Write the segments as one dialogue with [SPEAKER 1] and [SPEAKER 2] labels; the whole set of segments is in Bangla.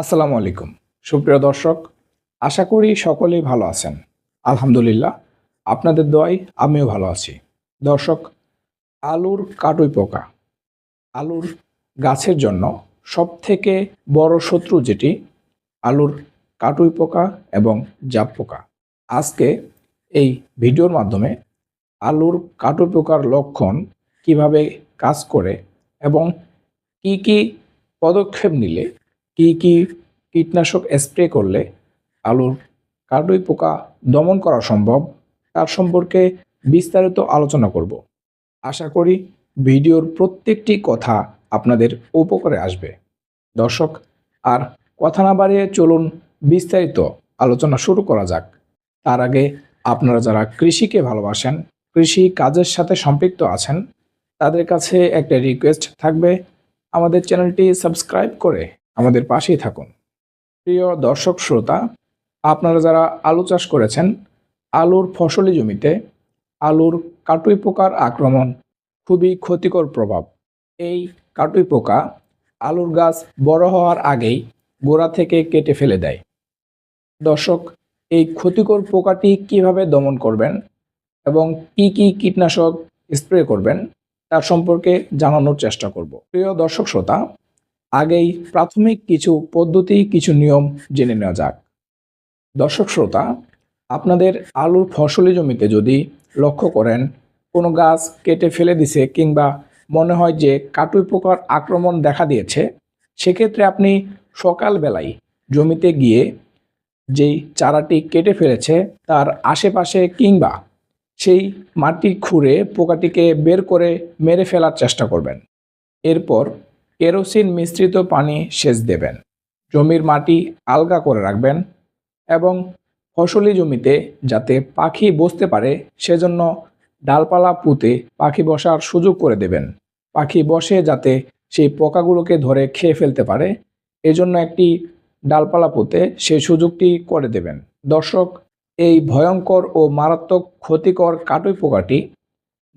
[SPEAKER 1] আসসালামু আলাইকুম। সুপ্রিয় দর্শক, আশা করি সকলেই ভালো আছেন। আলহামদুলিল্লাহ, আপনাদের দোয়াই আমিও ভালো আছি। দর্শক, আলুর কাটুই পোকা, আলুর গাছের জন্য সবথেকে বড় শত্রু যেটি, আলুর কাটুই পোকা এবং জাপ পোকা। আজকে এই ভিডিওর মাধ্যমে আলুর কাটুই পোকার লক্ষণ কীভাবে কাজ করে এবং কি কি পদক্ষেপ নিলে কি কি কীটনাশক স্প্রে করলে আলুর কাটুই পোকা দমন করা সম্ভব? তার সম্পর্কে বিস্তারিত আলোচনা করব। আশা করি ভিডিওর প্রত্যেকটি কথা আপনাদের উপকারে আসবে। দর্শক, আর কথা না বাড়িয়ে চলুন বিস্তারিত আলোচনা শুরু করা যাক। তার আগে আপনারা যারা কৃষিকে ভালোবাসেন, কৃষি কাজের সাথে সম্পৃক্ত আছেন, তাদের কাছে একটা রিকোয়েস্ট থাকবে। আমাদের চ্যানেলটি সাবস্ক্রাইব করে আমাদের পাশেই থাকুন। প্রিয় দর্শক শ্রোতা, আপনারা যারা আলু চাষ করেছেন, আলুর ফসলি জমিতে আলুর কাটুই পোকার আক্রমণ খুবই ক্ষতিকর প্রভাব। এই কাটুই পোকা আলুর গাছ বড় হওয়ার আগেই গোড়া থেকে কেটে ফেলে দেয়। দর্শক, এই ক্ষতিকর পোকাটি কীভাবে দমন করবেন এবং কি কি কীটনাশক স্প্রে করবেন, তার সম্পর্কে জানানোর চেষ্টা করব। প্রিয় দর্শক শ্রোতা আগেই প্রাথমিক কিছু পদ্ধতি, কিছু নিয়ম জেনে নেওয়া যাক। দর্শক শ্রোতা, আপনাদের আলুর ফসলি জমিতে যদি লক্ষ্য করেন, কোনো গাছ কেটে ফেলে দিছে কিংবা মনে হয় যে কাটুই পোকার আক্রমণ দেখা দিয়েছে, সেক্ষেত্রে আপনি সকালবেলায় জমিতে গিয়ে যেই চারাটি কেটে ফেলেছে, তার আশেপাশে কিংবা সেই মাটি খুঁড়ে পোকাটিকে বের করে মেরে ফেলার চেষ্টা করবেন। এরপর কেরোসিন মিশ্রিত পানি সেচ দেবেন। জমির মাটি আলগা করে রাখবেন এবং ফসলি জমিতে যাতে পাখি বসতে পারে, সেজন্য ডালপালা পুঁতে পাখি বসার সুযোগ করে দেবেন। পাখি বসে যাতে সেই পোকাগুলোকে ধরে খেয়ে ফেলতে পারে, এজন্য একটি ডালপালা পুঁতে সেই সুযোগটি করে দেবেন। দর্শক, এই ভয়ঙ্কর ও মারাত্মক ক্ষতিকর কাটুই পোকাটি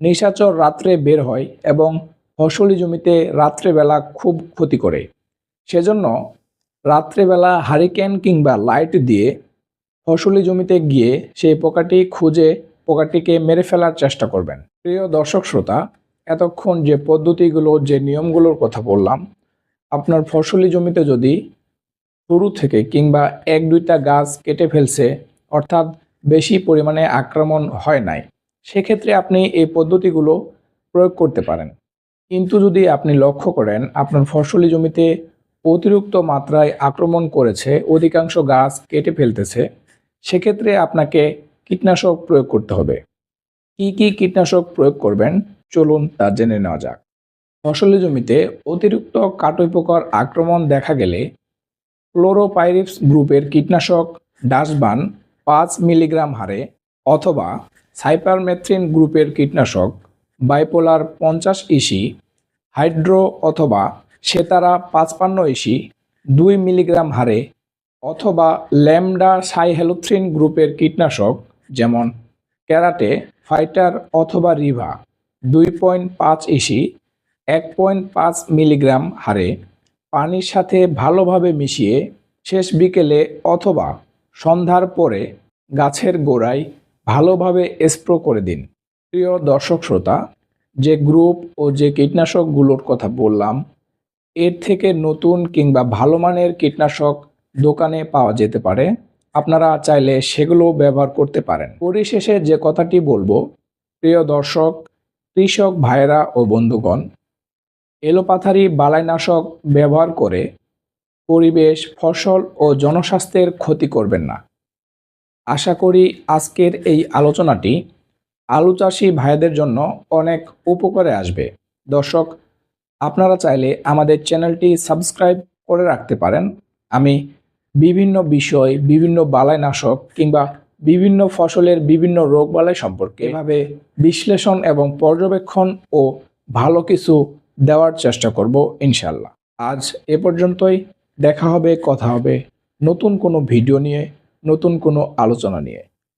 [SPEAKER 1] নিশাচর রাত্রে বের হয় এবং ফসলি জমিতে রাত্রেবেলা খুব ক্ষতি করে। সেজন্য রাত্রেবেলা হারিকেন কিংবা লাইট দিয়ে ফসলি জমিতে গিয়ে সেই পোকাটি খুঁজে পোকাটিকে মেরে ফেলার চেষ্টা করবেন। প্রিয় দর্শক শ্রোতা, এতক্ষণ যে পদ্ধতিগুলো, যে নিয়মগুলোর কথা বললাম, আপনার ফসলি জমিতে যদি শুরু থেকে কিংবা এক দুইটা গাছ কেটে ফেলছে, অর্থাৎ বেশি পরিমাণে আক্রমণ হয় নাই, সেক্ষেত্রে আপনি এই পদ্ধতিগুলো প্রয়োগ করতে পারেন। কিন্তু যদি আপনি লক্ষ্য করেন, আপনার ফসলি জমিতে অতিরিক্ত মাত্রায় আক্রমণ করেছে, অধিকাংশ গাছ কেটে ফেলতেছে, সেক্ষেত্রে আপনাকে কীটনাশক প্রয়োগ করতে হবে। কি কি কীটনাশক প্রয়োগ করবেন, চলুন তা জেনে নেওয়া যাক। ফসলি জমিতে অতিরিক্ত কাটুই পোকার আক্রমণ দেখা গেলে ক্লোরোপাইরিপস গ্রুপের কীটনাশক ডাস্টবান পাঁচ মিলিগ্রাম হারে অথবা সাইপারমেথ্রিন গ্রুপের কীটনাশক বাইপোলার পঞ্চাশ ইসি, হাইড্রো অথবা সেতারা পাঁচপান্ন ইসি, দুই মিলিগ্রাম হারে অথবা ল্যামডা সাইহেলোথ্রিন গ্রুপের কীটনাশক, যেমন ক্যারাটে, ফাইটার অথবা রিভা, দুই পয়েন্ট পাঁচ ইসি, এক পয়েন্ট পাঁচ মিলিগ্রাম হারে পানির সাথে ভালোভাবে মিশিয়ে শেষ বিকেলে অথবা সন্ধ্যার পরে গাছের গোড়ায় ভালোভাবে স্প্রো করে দিন। প্রিয় দর্শক শ্রোতা, যে গ্রুপ ও যে কীটনাশকগুলোর কথা বললাম, এর থেকে নতুন কিংবা ভালো মানের কীটনাশক দোকানে পাওয়া যেতে পারে। আপনারা চাইলে সেগুলো ব্যবহার করতে পারেন। পরিশেষে যে কথাটি বলব, প্রিয় দর্শক, কৃষক ভাইরা ও বন্ধুগণ, এলোপাথারি বালাইনাশক ব্যবহার করে পরিবেশ, ফসল ও জনস্বাস্থ্যের ক্ষতি করবেন না। আশা করি আজকের এই আলোচনাটি আলু চাষি ভাইদের জন্য অনেক উপকারে আসবে। দর্শক, আপনারা চাইলে আমাদের চ্যানেলটি সাবস্ক্রাইব করে রাখতে পারেন। আমি বিভিন্ন বিষয়, বিভিন্ন বালাইনাশক কিংবা বিভিন্ন ফসলের বিভিন্ন রোগবালাই সম্পর্কে এভাবে বিশ্লেষণ এবং পর্যবেক্ষণ ও ভালো কিছু দেওয়ার চেষ্টা করব ইনশাল্লাহ আজ এ পর্যন্তই। দেখা হবে, কথা হবে নতুন কোনো ভিডিও নিয়ে, নতুন কোনো আলোচনা নিয়ে।